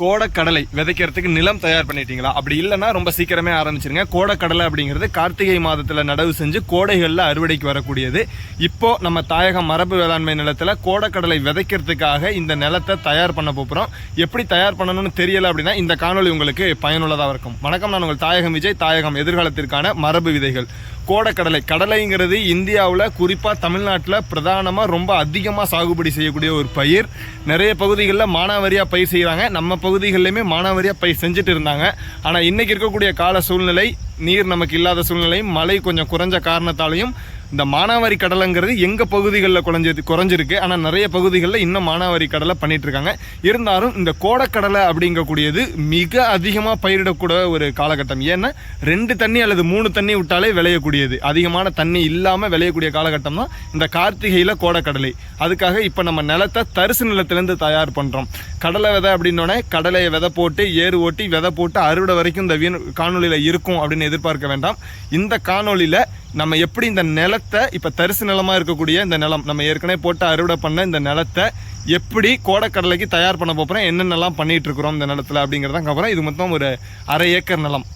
கோடக்கடலை விதைக்கிறதுக்கு நிலம் தயார் பண்ணிட்டீங்களா? அப்படி இல்லைன்னா ரொம்ப சீக்கிரமே ஆரம்பிச்சிருங்க. கோடக்கடலை அப்படிங்கிறது கார்த்திகை மாதத்தில் நடவு செஞ்சு கோடைகளில் அறுவடைக்கு வரக்கூடியது. இப்போ நம்ம தாயகம் மரபு வேளாண்மை நிலத்தில் கோடக்கடலை விதைக்கிறதுக்காக இந்த நிலத்தை தயார் பண்ண போகிறோம் எப்படி தயார் பண்ணணும்னு தெரியல அப்படின்னா இந்த காணொளி உங்களுக்கு பயனுள்ளதாக இருக்கும். வணக்கம் நான் உங்கள் தாயகம் விஜய். தாயகம் எதிர்காலத்திற்கான மரபு விதைகள். கோடக்கடலை. கடலைங்கிறது இந்தியாவில் குறிப்பாக தமிழ்நாட்டில் பிரதானமாக ரொம்ப அதிகமாக சாகுபடி செய்யக்கூடிய ஒரு பயிர். நிறைய பகுதிகளில் மானாவாரியாக பயிர் செய்கிறாங்க நம்ம பகுதிகளிலையுமே மானாவாரியாக பயிர் செஞ்சுட்டு இருந்தாங்க. ஆனால் இன்றைக்கி இருக்கக்கூடிய கால சூழ்நிலை நீர் நமக்கு இல்லாத சூழ்நிலையும் மழை கொஞ்சம் குறைஞ்ச காரணத்தாலையும் இந்த மானாவாரி கடலைங்கிறது எங்கள் பகுதிகளில் குறைஞ்சது குறைஞ்சிருக்கு. ஆனால் நிறைய பகுதிகளில் இன்னும் மானாவாரி கடலை பண்ணிட்டு இருக்காங்க. இருந்தாலும் இந்த கோடக்கடலை அப்படிங்கக்கூடியது மிக அதிகமாக பயிரிடக்கூட ஒரு காலகட்டம். ஏன்னா ரெண்டு தண்ணி அல்லது மூணு தண்ணி விட்டாலே விளையக்கூடியது. அதிகமான தண்ணி இல்லாமல் விளையக்கூடிய காலகட்டம் தான் இந்த கார்த்திகையில் கோடக்கடலை. அதுக்காக இப்போ நம்ம நிலத்தை தரிசு நிலத்திலேருந்து தயார் பண்ணுறோம் கடலை விதை அப்படின்னோடனே கடலையை விதை போட்டு ஏறு ஓட்டி விதை போட்டு அறுவடை வரைக்கும் இந்த வீண் காணொலியில் இருக்கும் அப்படின்னு எதிர்பார்க்க வேண்டாம். இந்த காணொலியில் நம்ம எப்படி இந்த நிலத்தை இப்போ தரிசு நிலமாக இருக்கக்கூடிய இந்த நிலம் நம்ம ஏற்கனவே போட்டு அறுவடை பண்ண இந்த நிலத்தை எப்படி கோடைக்கடலைக்கு தயார் பண்ண போகிறோம் என்னென்னலாம் பண்ணிகிட்டு இருக்கிறோம் இந்த நிலத்தில் அப்படிங்கிறதான் அப்புறம் இது மொத்தம் ஒரு அரை ஏக்கர் நிலம்.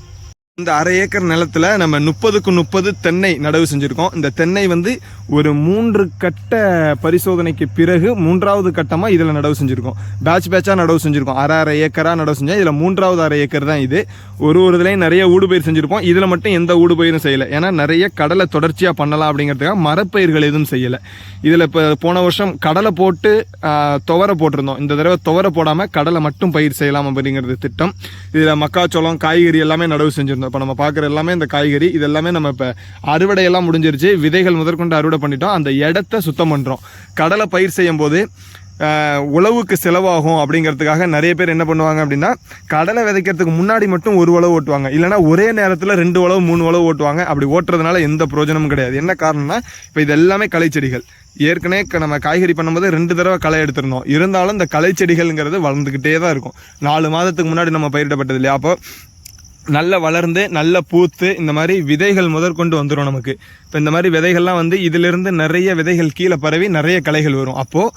இந்த அரை ஏக்கர் நிலத்துல நம்ம முப்பதுக்கு முப்பது தென்னை நடவு செஞ்சுருக்கோம். இந்த தென்னை வந்து ஒரு மூன்று கட்ட பரிசோதனைக்கு பிறகு மூன்றாவது கட்டமாக இதில் நடவு செஞ்சுருக்கோம். பேட்ச் பேட்சாக நடவு செஞ்சுருக்கோம். அரை அரை ஏக்கராக நடவு செஞ்சோம் இதில் மூன்றாவது அரை ஏக்கர் தான் இது. ஒரு ஒரு இதுலேயும் நிறைய ஊடுபயிர் செஞ்சுருப்போம். இதில் மட்டும் எந்த ஊடுபயிரும் செய்யலை. ஏன்னா நிறைய கடலை தொடர்ச்சியாக பண்ணலாம் அப்படிங்கிறதுக்காக மரப்பயிர்கள் எதுவும் செய்யலை. இதில் இப்போ போன வருஷம் கடலை போட்டு துவரை போட்டிருந்தோம். இந்த தடவை துவரை போடாமல் கடலை மட்டும் பயிர் செய்யலாம் அப்படிங்கிறது திட்டம். இதில் மக்காச்சோளம் காய்கறி எல்லாமே நடவு செஞ்சுருந்தோம். இப்போ நம்ம பார்க்குற எல்லாமே இந்த காய்கறி இது எல்லாமே நம்ம இப்போ அறுவடை எல்லாம் முடிஞ்சிருச்சு. விதைகள் முதற்கொண்டு அறுவடை பண்ணிட்டோம். அந்த இடத்த சுத்தம் பண்ணுறோம் கடலை பயிர் செய்யும் போது உழவுக்கு செலவாகும் அப்படிங்கிறதுக்காக நிறைய பேர் என்ன பண்ணுவாங்க அப்படின்னா கடலை விதைக்கிறதுக்கு முன்னாடி மட்டும் ஒரு உழவு ஓட்டுவாங்க. இல்லைனா ஒரே நேரத்தில் ரெண்டு உழவு மூணு உழவு ஓட்டுவாங்க. அப்படி ஓட்டுறதுனால எந்த பிரயோஜனமும் கிடையாது. என்ன காரணம்னா இப்போ இது எல்லாமே களைச்செடிகள் ஏற்கனவே க- நம்ம காய்கறி பண்ணும்போது ரெண்டு தடவை களை எடுத்திருந்தோம். இருந்தாலும் இந்த களைச்செடிகள்ங்கிறது வளர்ந்துக்கிட்டே தான் இருக்கும். நாலு மாதத்துக்கு முன்னாடி நம்ம பயிரிடப்பட்டது இல்லையா? அப்போ நல்ல வளர்ந்து நல்ல பூத்து இந்த மாதிரி விதைகள் முதற்கொண்டு வந்துடும் நமக்கு. இப்போ இந்த மாதிரி விதைகள்லாம் வந்து இதிலிருந்து நிறைய விதைகள் கீழே பரவி நிறைய களைகள் வரும். அப்போது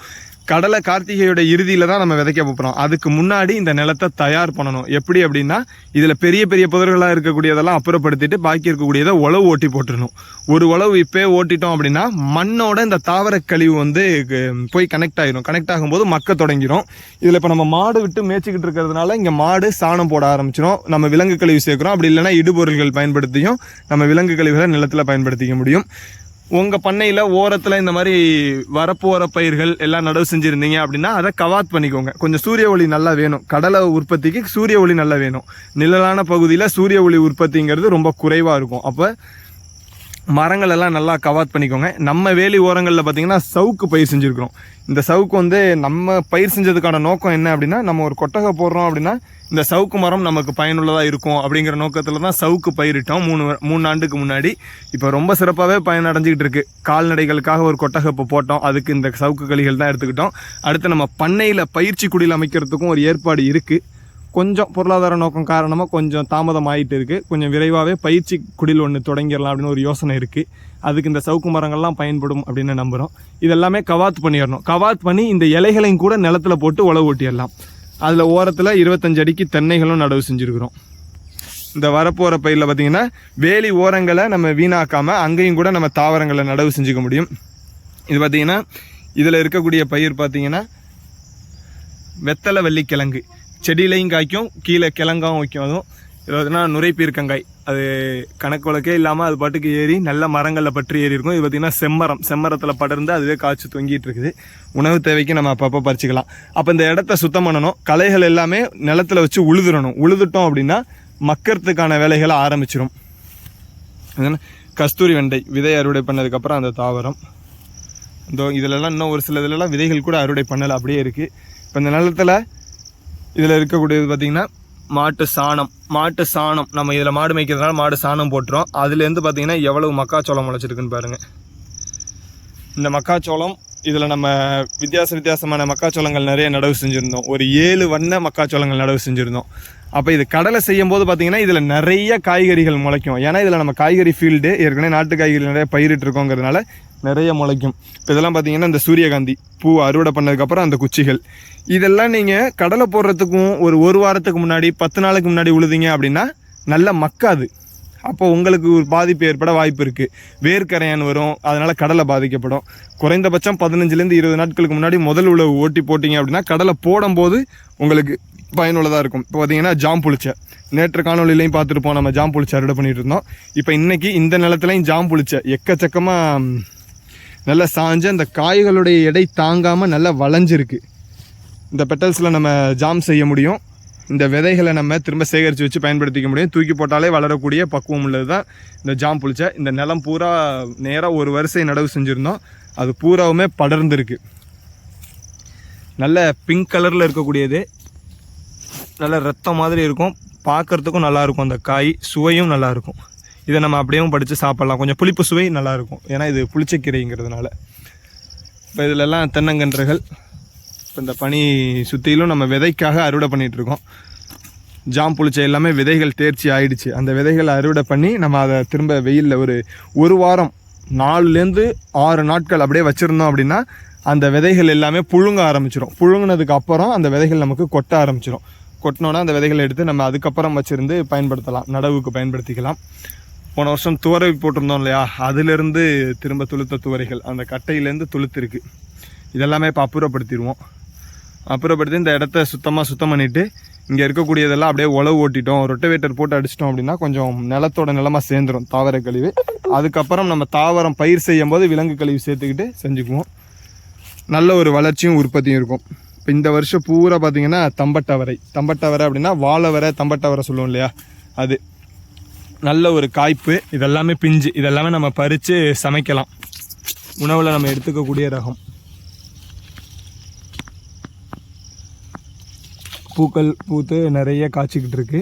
கடலை கார்த்திகையோட இறுதியில் தான் நம்ம விதைக்க போகிறோம் அதுக்கு முன்னாடி இந்த நிலத்தை தயார் பண்ணணும். எப்படி அப்படின்னா இதில் பெரிய பெரிய புதர்களாக இருக்கக்கூடியதெல்லாம் அப்புறப்படுத்திட்டு பாக்கி இருக்கக்கூடியதை உழவு ஓட்டி போட்டுடணும் ஒரு உழவு இப்போயே ஓட்டிட்டோம் அப்படின்னா மண்ணோட இந்த தாவர கழிவு வந்து போய் கனெக்ட் ஆகிரும் கனெக்ட் ஆகும்போது மக்க தொடங்கிடும் இதில் இப்போ நம்ம மாடு விட்டு மேய்ச்சிக்கிட்டு இருக்கிறதுனால இங்கே மாடு சாணம் போட ஆரம்பிச்சிடும் நம்ம விலங்கு கழிவு சேர்க்குறோம். அப்படி இல்லைன்னா இடுபொருள்கள் பயன்படுத்தியும் நம்ம விலங்கு கழிவுகளை நிலத்தில் பயன்படுத்திக்க முடியும். உங்கள் பண்ணையில் ஓரத்தில் இந்த மாதிரி வரப்போகிற பயிர்கள் எல்லாம் நடவு செஞ்சுருந்தீங்க அப்படின்னா அதை கவாத் பண்ணிக்கோங்க. கொஞ்சம் சூரிய ஒளி நல்லா வேணும். கடலை உற்பத்திக்கு சூரிய ஒளி நல்லா வேணும். நிழலான பகுதியில் சூரிய ஒளி உற்பத்திங்கிறது ரொம்ப குறைவாக இருக்கும். அப்போ மரங்கள் எல்லாம் நல்லா கவாத் பண்ணிக்கோங்க. நம்ம வேலி ஓரங்களில் பார்த்தீங்கன்னா சவுக்கு பயிர் செஞ்சுருக்கிறோம். இந்த சவுக்கு வந்து நம்ம பயிர் செஞ்சதுக்கான நோக்கம் என்ன அப்படின்னா நம்ம ஒரு கொட்டகை போடுறோம் அப்படின்னா இந்த சவுக்கு மரம் நமக்கு பயனுள்ளதாக இருக்கும் அப்படிங்கிற நோக்கத்தில் தான் சவுக்கு பயிரிட்டோம் மூணு மூணு ஆண்டுக்கு முன்னாடி. இப்போ ரொம்ப சிறப்பாகவே பயனடைஞ்சிக்கிட்டு இருக்குது கால்நடைகளுக்காக ஒரு கொட்டகை இப்போ போட்டோம். அதுக்கு இந்த சவுக்கு களிகள் தான் எடுத்துக்கிட்டோம். அடுத்து நம்ம பண்ணையில் பயிற்சி குடியில் அமைக்கிறதுக்கும் ஒரு ஏற்பாடு இருக்குது கொஞ்சம் பொருளாதார நோக்கம் காரணமாக கொஞ்சம் தாமதம் ஆகிட்டு இருக்குது கொஞ்சம் விரைவாகவே பயிற்சி குடில் ஒன்று தொடங்கிடலாம் அப்படின்னு ஒரு யோசனை இருக்குது அதுக்கு இந்த சவுக்கு மரங்கள்லாம் பயன்படும் அப்படின்னு நம்புகிறோம் இதெல்லாமே கவாத் பண்ணிடணும். கவாத் பண்ணி இந்த இலைகளையும் கூட நிலத்துல போட்டு உழவு ஓட்டிடலாம். அதில் ஓரத்தில் இருபத்தஞ்சு அடிக்கு தென்னைகளும் நடவு செஞ்சுருக்குறோம். இந்த வரப்போகிற பயிரில் பார்த்தீங்கன்னா வேலி ஓரங்களை நம்ம வீணாக்காமல் அங்கேயும் கூட நம்ம தாவரங்களை நடவு செஞ்சுக்க முடியும். இது பார்த்தீங்கன்னா இதில் இருக்கக்கூடிய பயிர் பார்த்திங்கன்னா வெத்தலை வெள்ளிக்கிழங்கு. செடியிலையும் காய்க்கும் கீழே கிழங்காவும் வைக்கும் அதுவும். இது பார்த்தீங்கன்னா நுரைப்பீர்க்கங்காய். அது கணக்கு வழக்கே இல்லாமல் அது பாட்டுக்கு ஏறி நல்ல மரங்களில் பற்றி ஏறி இருக்கும். இது பார்த்தீங்கன்னா செம்மரம். செம்மரத்தில் படர்ந்து அதுவே காய்ச்சி தொங்கிட்டு இருக்குது. உணவு தேவைக்கு நம்ம அப்பப்போ பறிச்சிக்கலாம். அப்போ இந்த இடத்த சுத்தம் பண்ணணும். களைகள் எல்லாமே நிலத்துல வச்சு உழுதுறணும். உழுதுட்டோம் அப்படின்னா மக்கிறதுக்கான வேலைகளை ஆரம்பிச்சிடும் கஸ்தூரி வெண்டை. விதை அறுவடை பண்ணதுக்கப்புறம் அந்த தாவரம். இந்த இதிலெல்லாம் இன்னும் ஒரு சில இதுலலாம் விதைகள் கூட அறுவடை பண்ணலை. அப்படியே இருக்குது இப்போ இந்த நிலத்தில் இதில் இருக்கக்கூடியது பார்த்திங்கன்னா மாட்டு சாணம். மாட்டு சாணம். நம்ம இதில் மாடு மேய்க்கிறதுனால மாடு சாணம் போட்டுரும் அதுலேருந்து பார்த்தீங்கன்னா எவ்வளவு மக்காச்சோளம் முளைச்சிருக்குன்னு பாருங்கள் இந்த மக்காச்சோளம் இதில் நம்ம வித்தியாச வித்தியாசமான மக்காச்சோளங்கள் நிறைய நடவு செஞ்சுருந்தோம். ஒரு ஏழு வண்ண மக்காச்சோளங்கள் நடவு செஞ்சுருந்தோம். அப்போ இது கடலை செய்யும் போது பார்த்தீங்கன்னா இதில் நிறைய காய்கறிகள் முளைக்கும். ஏன்னா இதில் நம்ம காய்கறி ஃபீல்டு ஏற்கனவே நாட்டு காய்கறி நிறைய பயிரிட்டு இருக்கோங்கிறதுனால நிறைய முளைக்கும். இப்போ இதெல்லாம் பார்த்தீங்கன்னா இந்த சூரியகாந்தி பூ அறுவடை பண்ணதுக்கப்புறம் அந்த குச்சிகள். இதெல்லாம் நீங்கள் கடலை போடுறதுக்கும் ஒரு ஒரு வாரத்துக்கு முன்னாடி பத்து நாளுக்கு முன்னாடி உழுதிங்க அப்படின்னா நல்லா மக்காது. அப்போ உங்களுக்கு ஒரு பாதிப்பு ஏற்பட வாய்ப்பு இருக்குது வேர்க்கரையான் வரும் அதனால் கடலை பாதிக்கப்படும். குறைந்தபட்சம் பதினஞ்சுலேருந்து இருபது நாட்களுக்கு முன்னாடி முதல் உழவு ஓட்டி போட்டிங்க அப்படின்னா கடலை போடும்போது உங்களுக்கு பயனுள்ளதாக இருக்கும். இப்போ பார்த்தீங்கன்னா ஜாம் புளிச்சை. நேற்று காணொலியிலையும் பார்த்துருப்போம் நம்ம ஜாம் புளிச்சை அறுவடை பண்ணிட்டு இருந்தோம். இப்போ இன்றைக்கி இந்த நிலத்துலையும் ஜாம் புளிச்சை. எக்கச்சக்கமாக நல்லா சாஞ்சு அந்த காய்களுடைய எடை தாங்காமல் நல்லா வளைஞ்சிருக்கு. இந்த பெட்டல்ஸில் நம்ம ஜாம் செய்ய முடியும். இந்த விதைகளை நம்ம திரும்ப சேகரித்து வச்சு பயன்படுத்திக்க முடியும். தூக்கி போட்டாலே வளரக்கூடிய பக்குவம் உள்ளது தான் இந்த ஜாம் புளிச்சை. இந்த நிலம் பூரா நேராக ஒரு வரிசை நடவு செஞ்சுருந்தோம். அது பூராவுமே படர்ந்துருக்கு. நல்ல பிங்க் கலரில் இருக்கக்கூடியது. நல்ல ரத்தம் மாதிரி இருக்கும். பார்க்கறதுக்கும் நல்லாயிருக்கும் அந்த காய். சுவையும் நல்லாயிருக்கும் இதை நம்ம அப்படியேவும் படித்து சாப்பிட்லாம். கொஞ்சம் புளிப்பு சுவை நல்லாயிருக்கும். ஏன்னா இது புளிச்சக்கீரைங்கிறதுனால. இப்போ இதிலெல்லாம் தென்னங்கன்றுகள் இப்போ இந்த பனி சுற்றிலும் நம்ம விதைக்காக அறுவடை பண்ணிகிட்ருக்கோம் இருக்கோம் ஜாம் புளிச்ச எல்லாமே விதைகள் தேர்ச்சி ஆயிடுச்சு. அந்த விதைகளை அறுவடை பண்ணி நம்ம அதை திரும்ப வெயிலில் ஒரு ஒரு வாரம் நாலுலேருந்து ஆறு நாட்கள் அப்படியே வச்சுருந்தோம் அப்படின்னா அந்த விதைகள் எல்லாமே புழுங்க ஆரம்பிச்சிடும் புழுங்கினதுக்கு அப்புறம் அந்த விதைகள் நமக்கு கொட்ட ஆரம்பிச்சிடும் கொட்டினோன்னா அந்த விதைகளை எடுத்து நம்ம அதுக்கப்புறம் வச்சுருந்து பயன்படுத்தலாம். நடவுக்கு பயன்படுத்திக்கலாம். போன வருஷம் துவரை போட்டிருந்தோம் இல்லையா? அதிலிருந்து திரும்ப துளுத்த துவரைகள் அந்த கட்டையிலேருந்து துளுத்திருக்கு. இதெல்லாமே இப்போ அப்புறப்படுத்திடுவோம். அப்புறப்படுத்தி இந்த இடத்த சுத்தமாக சுத்தம் பண்ணிவிட்டு இங்கே இருக்கக்கூடியதெல்லாம் அப்படியே உழவு ஓட்டிட்டோம். ரொட்டவேட்டர் போட்டு அடிச்சிட்டோம் அப்படின்னா கொஞ்சம் நிலத்தோட நிலமாக சேர்ந்துரும் தாவர கழிவு. அதுக்கப்புறம் நம்ம தாவரம் பயிர் செய்யும் போது விலங்கு கழிவு சேர்த்துக்கிட்டு செஞ்சுக்குவோம். நல்ல ஒரு வளர்ச்சியும் உற்பத்தியும் இருக்கும். இப்போ இந்த வருஷம் பூரா பார்த்தீங்கன்னா தம்பட்டவரை. தம்பட்டவரை அப்படின்னா வாழவரை தம்பட்டவரை சொல்லுவோம் இல்லையா? அது. நல்ல ஒரு காய்ப்பு. இதெல்லாமே பிஞ்சு. இதெல்லாமே நம்ம பறித்து சமைக்கலாம். உணவில் நம்ம எடுத்துக்கக்கூடிய ரகம். பூக்கள் பூத்து நிறைய காய்ச்சிக்கிட்டு இருக்கு.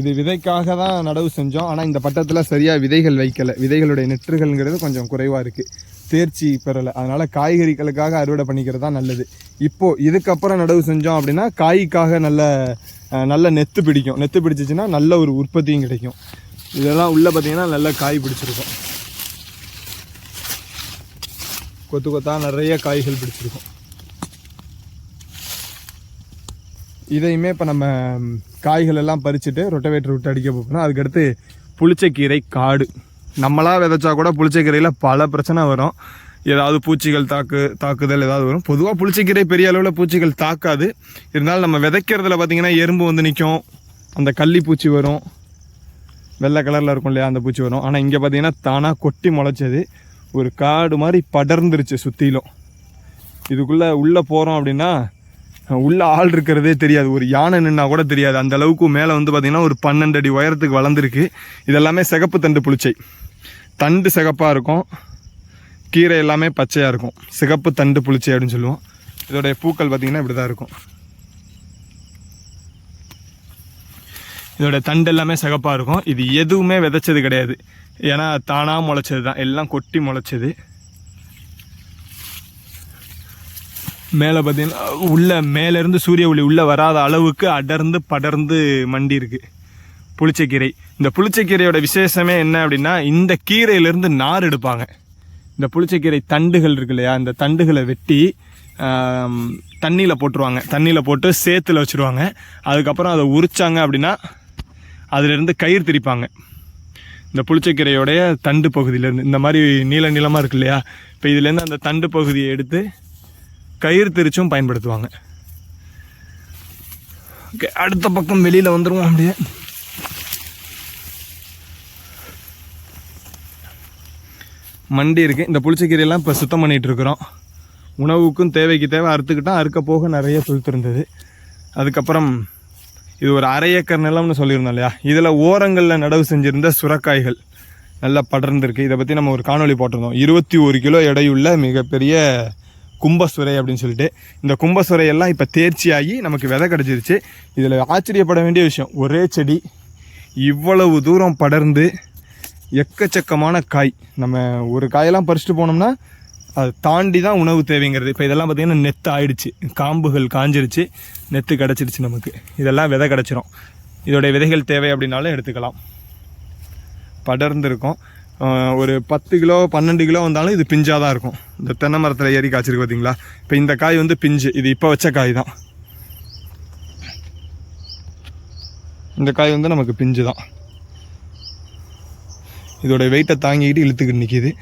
இது விதைக்காக தான் நடவு செஞ்சோம். ஆனால் இந்த பட்டத்தில் சரியாக விதைகள் வைக்கலை. விதைகளுடைய நெற்றுகள்ங்கிறது கொஞ்சம் குறைவாக இருக்குது தேர்ச்சி பெறலை. அதனால் காய்கறிகளுக்காக அறுவடை பண்ணிக்கிறது தான் நல்லது. இப்போது இதுக்கப்புறம் நடவு செஞ்சோம் அப்படின்னா காய்க்காக நல்ல நல்ல நெத்து பிடிக்கும். நெத்து பிடிச்சிச்சின்னா நல்ல ஒரு உற்பத்தியும் கிடைக்கும். இதெல்லாம் உள்ளே பார்த்தீங்கன்னா நல்ல காய் பிடிச்சிருக்கும். கொத்து கொத்தாக நிறைய காய்கள் பிடிச்சிருக்கும். இதையுமே இப்போ நம்ம காய்கள் எல்லாம் பறிச்சுட்டு ரொட்டவேட்டர் விட்டு அடிக்க போகிறோம் அதுக்கடுத்து புளிச்சக்கீரை காடு. நம்மளாக விதைச்சா கூட புளிச்சக்கீரையில் பல பிரச்சனை வரும். ஏதாவது பூச்சிகள் தாக்கு தாக்குதல் ஏதாவது வரும். பொதுவாக புளிச்சக்கீரை பெரிய அளவில் பூச்சிகள் தாக்காது. இருந்தாலும் நம்ம விதைக்கிறதுல பார்த்தீங்கன்னா எறும்பு வந்து நிற்கும் அந்த கள்ளி பூச்சி வரும். வெள்ளை கலரில் இருக்கும் இல்லையா அந்த பூச்சி வரும். ஆனால் இங்கே பார்த்தீங்கன்னா தானாக கொட்டி முளைச்சது. ஒரு காடு மாதிரி படர்ந்துருச்சு சுற்றிலும் இதுக்குள்ளே உள்ளே போகிறோம் அப்படின்னா உள்ளே ஆள் இருக்கிறதே தெரியாது. ஒரு யானை நின்னா கூட தெரியாது. அந்த அளவுக்கு மேலே வந்து பார்த்திங்கன்னா ஒரு பன்னெண்டு அடி உயரத்துக்கு வளர்ந்துருக்கு. இதெல்லாமே சிகப்பு தண்டு புளிச்சை. தண்டு சிகப்பாக இருக்கும். கீரை எல்லாமே பச்சையாக இருக்கும். சிகப்பு தண்டு புளிச்சி அப்படின்னு சொல்லுவோம். இதோடைய பூக்கள் பார்த்திங்கன்னா இப்படி தான் இருக்கும். இதோடைய தண்டு எல்லாமே சிகப்பாக இருக்கும். இது எதுவுமே விதைச்சது கிடையாது. ஏன்னா தானாக முளைச்சது தான் எல்லாம் கொட்டி முளைச்சது. மேலே பார்த்தீங்கன்னா உள்ளே மேலேருந்து சூரிய ஒளி உள்ளே வராத அளவுக்கு அடர்ந்து படர்ந்து மண்டி இருக்குது புளிச்சக்கீரை. இந்த புளிச்சக்கீரையோட விசேஷமே என்ன அப்படின்னா இந்த கீரையிலேருந்து நார் எடுப்பாங்க. இந்த புளிச்சக்கீரை தண்டுகள் இருக்கு இல்லையா இந்த தண்டுகளை வெட்டி தண்ணியில் போட்டுருவாங்க. தண்ணியில் போட்டு சேத்துல வச்சுருவாங்க. அதுக்கப்புறம் அதை உரிச்சாங்க அப்படின்னா அதிலிருந்து கயிறு திரிப்பாங்க. இந்த புளிச்சக்கீரையோடைய தண்டு பகுதியிலேருந்து இந்த மாதிரி நீள நீளமாக இருக்கு இல்லையா இப்போ இதுலேருந்து அந்த தண்டு பகுதியை எடுத்து கயிறு திரிச்சும் பயன்படுத்துவாங்க. ஓகே அடுத்த பக்கம் வெளியில் வந்துடுவோம் அப்படியே. மண்டி இருக்குது இந்த புளிச்சக்கீரையெல்லாம் இப்போ சுத்தம் பண்ணிகிட்டு இருக்கிறோம். உணவுக்கும் தேவைக்கு தேவை. அறுத்துக்கிட்டால் அறுக்க போக நிறைய துளுத்திருந்தது அதுக்கப்புறம் இது ஒரு அரை ஏக்கர் நிலம்னு சொல்லியிருந்தோம் இல்லையா? இதில் ஓரங்களில் நடவு செஞ்சுருந்த சுரக்காய்கள் நல்லா படர்ந்துருக்கு. இதை பற்றி நம்ம ஒரு காணொளி போட்டிருந்தோம். இருபத்தி ஒரு கிலோ எடையுள்ள மிகப்பெரிய கும்பசுரை அப்படின்னு சொல்லிட்டு. இந்த கும்பசுரையெல்லாம் இப்போ தேர்ச்சியாகி நமக்கு விதை கிடச்சிருச்சு. இதில் ஆச்சரியப்பட வேண்டிய விஷயம் ஒரே செடி. இவ்வளவு தூரம் படர்ந்து எக்கச்சக்கமான காய். நம்ம ஒரு காயெல்லாம் பறிச்சுட்டு போனோம்னா அது தாண்டி தான் உணவு தேவைங்கிறது. இப்போ இதெல்லாம் பார்த்திங்கன்னா நெத்து ஆயிடுச்சு. காம்புகள் காஞ்சிருச்சு. நெத்து கிடச்சிருச்சு நமக்கு. இதெல்லாம் விதை கிடச்சிரும். இதோடைய விதைகள் தேவை அப்படின்னாலும் எடுத்துக்கலாம். படர்ந்து இருக்கும். ஒரு பத்து கிலோ பன்னெண்டு கிலோ வந்தாலும் இது பிஞ்சாக தான் இருக்கும். இந்த தென்னை மரத்தில் ஏறி காய்ச்சிருக்கு பார்த்தீங்களா இப்போ இந்த காய் வந்து பிஞ்சு. இது இப்போ வச்ச காய் தான். இந்த காய் வந்து நமக்கு பிஞ்சு தான் இதோட வெயிட்டை தாங்கிக்கிட்டு இழுத்துக்கிட்டு நிற்கிது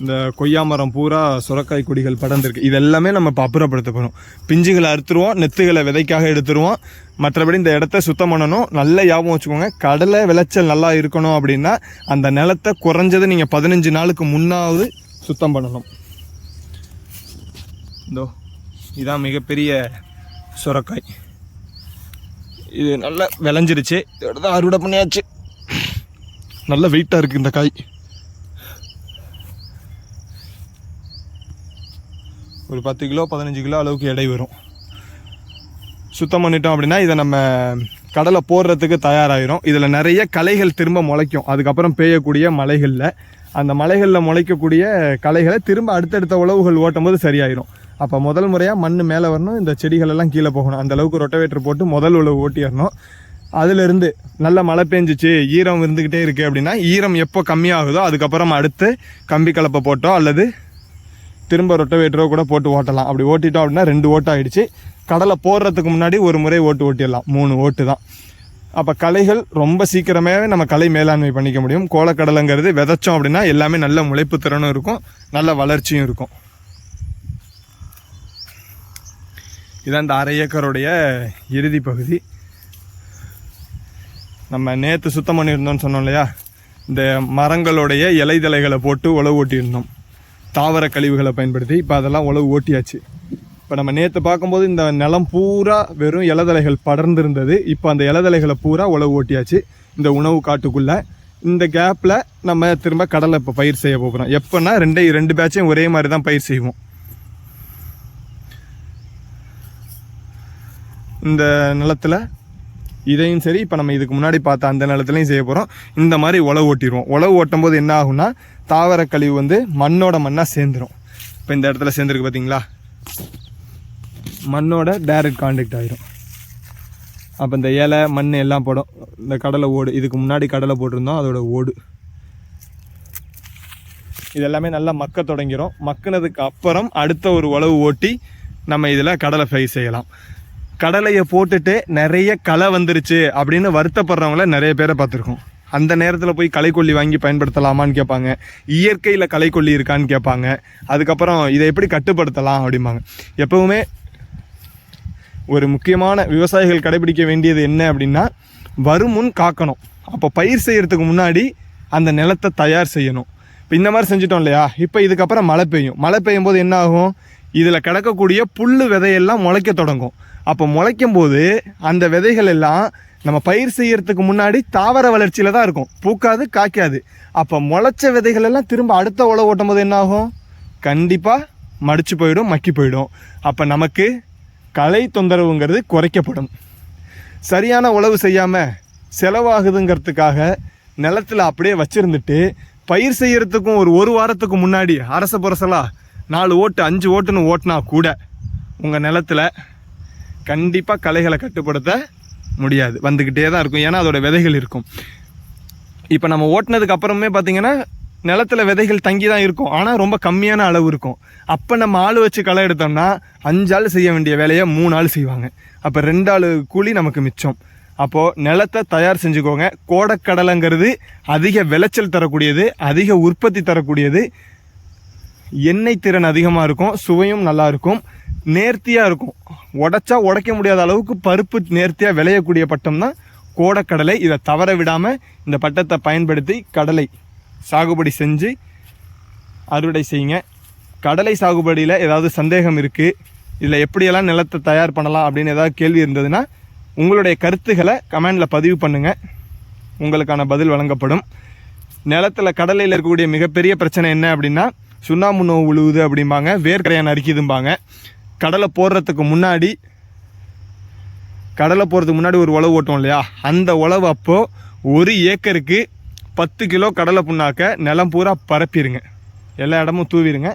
இந்த கொய்யா மரம் பூரா சுரக்காய் கொடிகள் படர்ந்துருக்கு. இது எல்லாமே நம்ம இப்போ அப்புறப்படுத்த போகிறோம் பிஞ்சுகளை அறுத்துருவோம் நெத்துகளை விதைக்காக எடுத்துருவோம். மற்றபடி இந்த இடத்த சுத்தம் பண்ணணும். நல்ல ஞாபகம் வச்சுக்கோங்க கடலை விளைச்சல் நல்லா இருக்கணும் அப்படின்னா அந்த நிலத்தை குறைஞ்சது நீங்கள் பதினஞ்சு நாளுக்கு முன்னாவது சுத்தம் பண்ணணும். இதோ இதான் மிகப்பெரிய சுரக்காய். இது நல்லா விளைஞ்சிருச்சு. இதோட தான் அறுவடை பண்ணியாச்சு. நல்ல வெயிட்டாக இருக்குது இந்த காய். ஒரு பத்து கிலோ பதினஞ்சு கிலோ அளவுக்கு எடை வரும். சுத்தம் பண்ணிட்டோம் அப்படின்னா இதை நம்ம கடலை போடுறதுக்கு தயாராகிரும் இதில் நிறைய களைகள் திரும்ப முளைக்கும். அதுக்கப்புறம் பெய்யக்கூடிய மலைகளில். அந்த மலைகளில் முளைக்கக்கூடிய களைகளை திரும்ப அடுத்தடுத்த உழவுகள் ஓட்டும் போது சரியாயிரும். அப்போ முதல் முறையாக மண் மேலே வரணும். இந்த செடிகள் எல்லாம் கீழே போகணும். அந்த அளவுக்கு ரொட்டவேட்டர் போட்டு முதல் உழவு ஓட்டிடணும். அதிலிருந்து நல்ல மழை பெஞ்சிச்சு ஈரம் இருந்துக்கிட்டே இருக்குது அப்படின்னா ஈரம் எப்போ கம்மியாகுதோ அதுக்கப்புறம் அடுத்து கம்பி கலப்பை போட்டோ அல்லது திரும்ப ரொட்டவேட்டரோ கூட போட்டு ஓட்டலாம். அப்படி ஓட்டிட்டோம் அப்படின்னா ரெண்டு ஓட்டம் ஆகிடுச்சு கடலை போடுறதுக்கு முன்னாடி ஒரு முறை ஓட்டு ஓட்டிடலாம். மூணு ஓட்டு தான். அப்போ களைகள் ரொம்ப சீக்கிரமே நம்ம கலை மேலாண்மை பண்ணிக்க முடியும். கோலக்கடலைங்கிறது விதைச்சோம் அப்படின்னா எல்லாமே நல்ல முளைப்பு திறனும் இருக்கும் நல்ல வளர்ச்சியும் இருக்கும். இதான் இந்த அரை ஏக்கருடைய இறுதி பகுதி. நம்ம நேற்று சுத்தம் பண்ணியிருந்தோம்னு சொன்னோம் இல்லையா? இந்த மரங்களுடைய இலைதலைகளை போட்டு உழவு ஓட்டியிருந்தோம். தாவர கழிவுகளை பயன்படுத்தி. இப்போ அதெல்லாம் உழவு ஓட்டியாச்சு. இப்போ நம்ம நேற்று பார்க்கும்போது இந்த நிலம் பூரா வெறும் இலதலைகள் படர்ந்திருந்தது. இப்போ அந்த இலதலைகளை பூரா உழவு ஓட்டியாச்சு. இந்த உணவு காட்டுக்குள்ளே இந்த கேப்பில் நம்ம திரும்ப கடலை இப்போ பயிர் செய்ய போகிறோம் எப்போன்னா ரெண்டே ரெண்டு பேட்சையும் ஒரே மாதிரி தான் பயிர் செய்வோம். இந்த நிலத்தில் இதையும் சரி இப்போ நம்ம இதுக்கு முன்னாடி பார்த்த அந்த நிலத்துலையும் செய்ய போகிறோம் இந்த மாதிரி உழவு ஓட்டிடுவோம். உழவு ஓட்டும் போது என்ன ஆகும்னா தாவர கழிவு வந்து மண்ணோட மண்ணாக சேர்ந்துரும். இப்போ இந்த இடத்துல சேர்ந்துருக்கு பார்த்தீங்களா மண்ணோட டைரக்ட் காண்டாக்ட் ஆகிரும் அப்போ இந்த இலை மண் எல்லாம் போடும். இந்த கடலை ஓடு இதுக்கு முன்னாடி கடலை போட்டிருந்தோம் அதோட ஓடு. இதெல்லாமே நல்லா மக்க தொடங்கிரும். மக்கினதுக்கு அப்புறம் அடுத்த ஒரு உழவு ஓட்டி நம்ம இதில் கடலை ஃப்ரை செய்யலாம். கடலையை போட்டுட்டு நிறைய களை வந்துருச்சு அப்படின்னு வருத்தப்படுறவங்கள நிறைய பேரை பார்த்துருக்கோம். அந்த நேரத்தில் போய் களைக்கொல்லி வாங்கி பயன்படுத்தலாமான்னு கேட்பாங்க. இயற்கையில் களைக்கொல்லி இருக்கான்னு கேட்பாங்க. அதுக்கப்புறம் இதை எப்படி கட்டுப்படுத்தலாம் அப்படிம்பாங்க. எப்பவுமே ஒரு முக்கியமான விவசாயிகள் கடைபிடிக்க வேண்டியது என்ன அப்படின்னா வருமுன் காக்கணும். அப்போ பயிர் செய்யறதுக்கு முன்னாடி அந்த நிலத்தை தயார் செய்யணும். இப்போ இந்த மாதிரி செஞ்சிட்டோம் இல்லையா? இப்போ இதுக்கப்புறம் மழை பெய்யும். மழை பெய்யும் போது என்ன ஆகும்? இதில் கிடக்கக்கூடிய புல் விதையெல்லாம் முளைக்க தொடங்கும். அப்போ முளைக்கும் போது அந்த விதைகள் எல்லாம் நம்ம பயிர் செய்யறதுக்கு முன்னாடி தாவர வளர்ச்சியில் தான் இருக்கும். பூக்காது காய்க்காது. அப்போ முளைச்ச விதைகள் எல்லாம் திரும்ப அடுத்த உழவு ஓட்டும் போது என்ன ஆகும்? கண்டிப்பாக மடிச்சு போயிடும் மக்கி போயிடும். அப்போ நமக்கு கலை தொந்தரவுங்கிறது குறைக்கப்படும். சரியான உழவு செய்யாமல் செலவாகுதுங்கிறதுக்காக நிலத்தில் அப்படியே வச்சுருந்துட்டு பயிர் செய்கிறதுக்கும் ஒரு ஒரு வாரத்துக்கு முன்னாடி அரச புரசலாக நாலு ஓட்டு அஞ்சு ஓட்டுன்னு ஓட்டினா கூட உங்கள் நிலத்துல கண்டிப்பாக கலைகளை கட்டுப்படுத்த முடியாது. வந்துக்கிட்டே தான் இருக்கும். ஏன்னா அதோட விதைகள் இருக்கும். இப்போ நம்ம ஓட்டினதுக்கு அப்புறமே பார்த்தீங்கன்னா நிலத்துல விதைகள் தங்கி தான் இருக்கும். ஆனால் ரொம்ப கம்மியான அளவு இருக்கும். அப்போ நம்ம ஆள் வச்சு களை எடுத்தோம்னா அஞ்சு ஆள் செய்ய வேண்டிய வேலையை மூணு ஆள் செய்வாங்க. அப்போ ரெண்டு ஆள் கூலி நமக்கு மிச்சம். அப்போது நிலத்தை தயார் செஞ்சுக்கோங்க. கோடக்கடலைங்கிறது அதிக விளைச்சல் தரக்கூடியது அதிக உற்பத்தி தரக்கூடியது. எண்ணெய் திறன் அதிகமாக இருக்கும் சுவையும் நல்லாயிருக்கும் நேர்த்தியாக இருக்கும். உடச்சா உடைக்க முடியாத அளவுக்கு பருப்பு நேர்த்தியாக விளையக்கூடிய பட்டம் தான் கோடக்கடலை. இதை தவற விடாமல் இந்த பட்டத்தை பயன்படுத்தி கடலை சாகுபடி செஞ்சு அறுவடை செய்யுங்க. கடலை சாகுபடியில் ஏதாவது சந்தேகம் இருக்குது இதில் எப்படியெல்லாம் நிலத்தை தயார் பண்ணலாம் அப்படின்னு ஏதாவது கேள்வி இருந்ததுன்னா உங்களுடைய கருத்துக்களை கமெண்டில் பதிவு பண்ணுங்கள் உங்களுக்கான பதில் வழங்கப்படும். நிலத்தில் கடலையில் இருக்கக்கூடிய மிகப்பெரிய பிரச்சனை என்ன அப்படின்னா சுண்ணாம்பு நோவு விழுவுது அப்படிம்பாங்க வேர்க்கரையான் அரிக்குதும்பாங்க. கடலை போடுறதுக்கு முன்னாடி கடலை போடுறதுக்கு முன்னாடி ஒரு உழவு ஓட்டும் இல்லையா? அந்த உழவு அப்போது ஒரு ஏக்கருக்கு பத்து கிலோ கடலை புண்ணாக்க நிலம் பூரா பரப்பிடுங்க எல்லா இடமும் தூவிடுங்க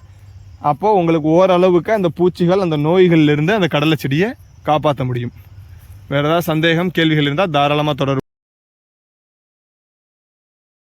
அப்போது உங்களுக்கு ஓரளவுக்கு அந்த பூச்சிகள் அந்த நோய்கள்லேருந்து அந்த கடலை செடியை காப்பாற்ற முடியும். வேறு ஏதாவது சந்தேகம் கேள்விகள் இருந்தால் தாராளமாக தொடர்பு